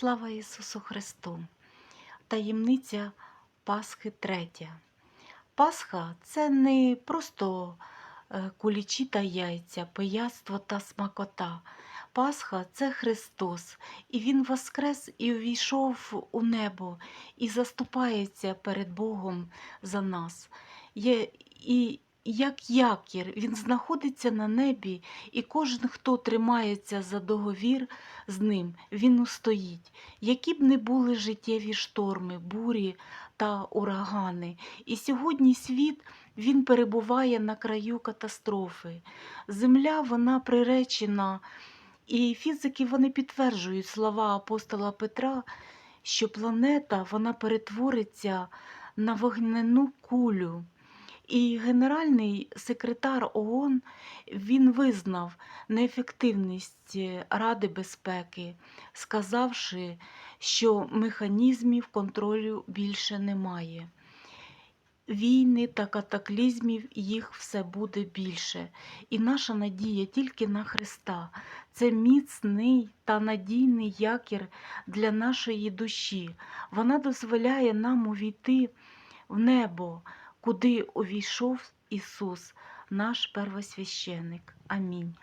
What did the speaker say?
Слава Ісусу Христу! Таємниця Пасхи третя. Пасха це не просто е, кулічі та яйця, пияцтво та смакота. Пасха це Христос, і Він воскрес і увійшов у небо, і заступається перед Богом за нас. Є, і як якір, він знаходиться на небі, і кожен, хто тримається за договір з ним, він устоїть. Які б не були життєві шторми, бурі та урагани. І сьогодні світ він перебуває на краю катастрофи. Земля вона приречена, і фізики вони підтверджують слова апостола Петра, що планета вона перетвориться на вогняну кулю. І генеральний секретар ООН він визнав неефективність Ради безпеки, сказавши, що механізмів контролю більше немає. Війни та катаклізмів їх все буде більше. І наша надія тільки на Христа. Це міцний та надійний якір для нашої душі. Вона дозволяє нам увійти в небо, куди увійшов Ісус, наш первосвященик. Амінь.